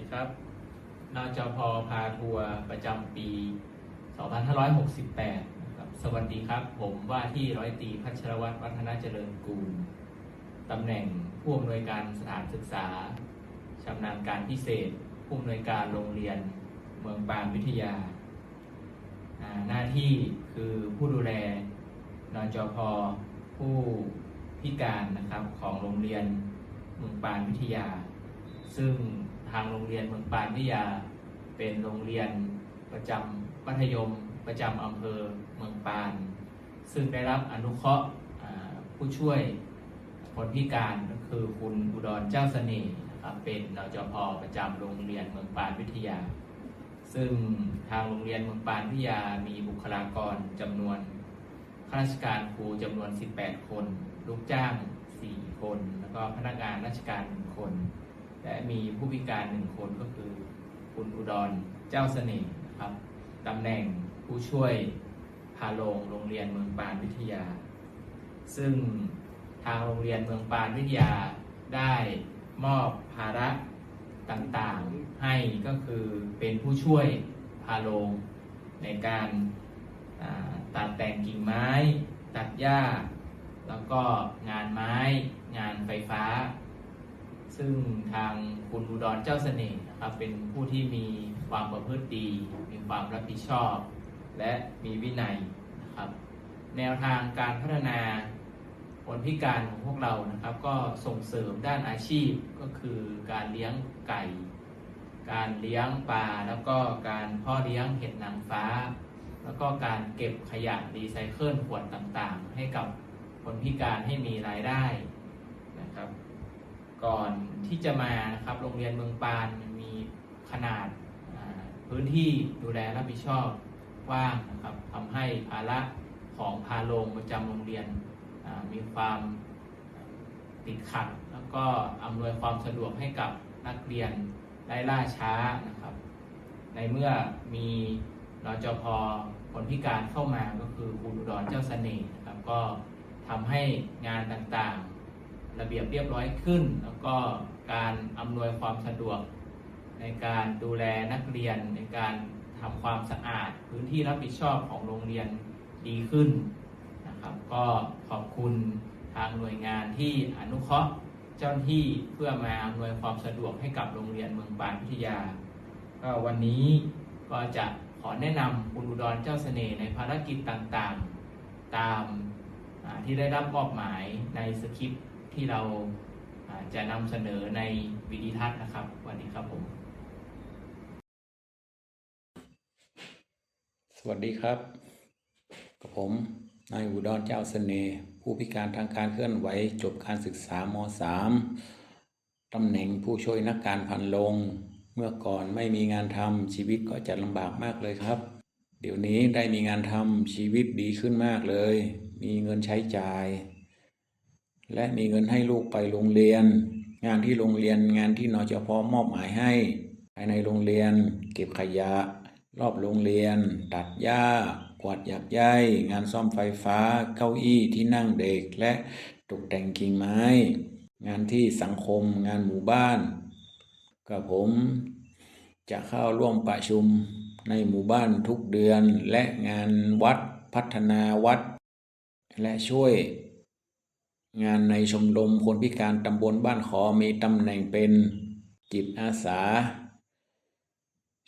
ดีครับ นจพพาทัวร์ประจำปี 2568นะครับสวัสดีครับ ผมว่าที่ร้อยตีพัชรวัตรวัฒนาเจริญกูลตำแหน่งผู้อำนวยการสถานศึกษาชำนาญการพิเศษ ผู้อำนวยการโรงเรียนเมืองปานวิทยาอ่าหน้าที่คือผู้ดูแลนจพผู้พิการนะครับของโรงเรียนเมืองปานวิทยา ซึ่ง ทางโรงเรียนเมืองปานวิทยา เป็นโรงเรียนประจำมัธยม ประจำอำเภอเมืองปาน ซึ่งได้รับอนุเคราะห์ผู้ช่วยคนพิการก็คือคุณอุดรเจ้าเสน่ห์นะครับเป็นนจพประจำโรงเรียนเมืองปานวิทยา ซึ่งทางโรงเรียนเมืองปานวิทยามีบุคลากรจำนวนข้าราชการครูจำนวน 18 คน ลูกจ้าง 4 คน แล้วก็พนักงานราชการ 1 คน และมีผู้พิการ1คนก็คือคุณอุดรเจ้าเสน่ห์นะครับตำแหน่งผู้ช่วยพาโรงโรงเรียนเมืองปานวิทยา ซึ่งทางโรงเรียนเมืองปานวิทยาได้มอบภาระต่างๆให้ก็คือเป็นผู้ช่วยพาโรงในการตัดแต่งกิ่งไม้ ตัดหญ้า แล้วก็งานไม้ งานไฟฟ้า ซึ่งทางคุณอุดรเจ้าเสน่ห์นะครับเป็นผู้ที่มีความประพฤติดี มีความรับผิดชอบ และมีวินัยนะครับ แนวทางการพัฒนาคนพิการของพวกเรานะครับ ก็ส่งเสริมด้านอาชีพก็คือการเลี้ยงไก่ การเลี้ยงปลาแล้วก็การพ่อเลี้ยงเห็ดนางฟ้า แล้วก็การเก็บขยะรีไซเคิลขวดต่างๆ ให้กับคนพิการให้มีรายได้ ก่อนที่จะมานะครับโรงเรียนเมืองปานมีขนาดพื้นที่ดูแลรับผิดชอบกว้างนะครับทำให้ภาระของพาโรงประจำโรงเรียนมีความติดขัด แล้วก็อำนวยความสะดวกให้กับนักเรียนได้ล่าช้านะครับ ในเมื่อมีรจพคนพิการเข้ามาก็คือคุณอุดรเจ้าเสน่ห์นะครับก็ทำให้งานต่างๆ ระเบียบเรียบร้อยขึ้น แล้วก็การอำนวยความสะดวก ในการดูแลนักเรียนในการทำความสะอาด พื้นที่รับผิดชอบของโรงเรียนดีขึ้นนะครับก็ขอบคุณทางหน่วยงานที่อนุเคราะห์เจ้าหน้าที่เพื่อมาอำนวยความสะดวกให้กับโรงเรียนเมืองปานพิทยา ก็วันนี้ก็จะขอแนะนำคุณอุดรเจ้าเสน่ห์ในภารกิจต่างๆ ตามที่ได้รับมอบหมายในสคริปต์ ที่เราจะนำเสนอในวิดีทัศน์นะครับ วันนี้ครับผม สวัสดีครับ กับผมนายอุดรเจ้าเสน่ห์ผู้พิการทางการเคลื่อนไหวจบการศึกษาม .3 ตำแหน่งผู้ช่วยนักการพันลง เมื่อก่อนไม่มีงานทำชีวิตก็จะลำบากมากเลยครับ เดี๋ยวนี้ได้มีงานทำชีวิตดีขึ้นมากเลย มีเงินใช้จ่าย และมีเงินให้ลูกไปโรงเรียน งานที่โรงเรียนงานที่นจพมอบหมายให้ ภายในโรงเรียน เก็บขยะ รอบโรงเรียน ตัดหญ้ากวาดหยักใยงานซ่อมไฟฟ้า เก้าอี้ที่นั่งเด็กและตกแต่งกิ่งไม้ งานที่สังคมงานหมู่บ้านกับผมจะเข้าร่วมประชุมในหมู่บ้านทุกเดือนและงานวัดพัฒนาวัด และช่วย งานในชมรมคนพิการตำบลบ้านขอมีตำแหน่งเป็นจิตอาสา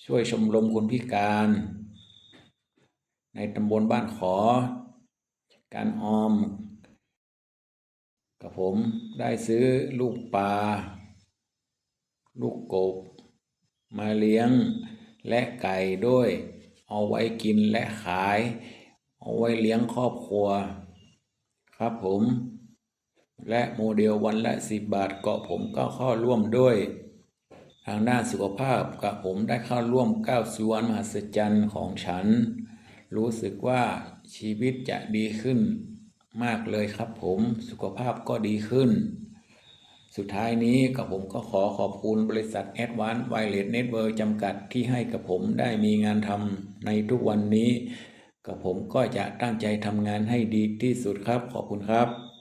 ช่วยชมรมคนพิการ ในตำบลบ้านขอ การออม กับผมได้ซื้อลูกปลาลูกกบ มาเลี้ยงและไก่ด้วย เอาไว้กินและขาย เอาไว้เลี้ยงครอบครัว ครับผม และโมเดลวันละสิบบาทเก็ผมก็เข้าร่วมด้วย ทางด้านสุขภาพกับผมได้เข้าร่วมก้าวสู่วันมหัศจรรย์ของฉัน รู้สึกว่าชีวิตจะดีขึ้นมากเลยครับผมสุขภาพก็ดีขึ้น สุดท้ายนี้กับผมก็ขอขอบคุณบริษัท a d v a n c e Wireless Network จำกัดที่ให้กับผมได้มีงานทำในทุกวันนี้ กับผมก็จะตั้งใจทำงานให้ดีที่สุดครับ ขอบคุณครับ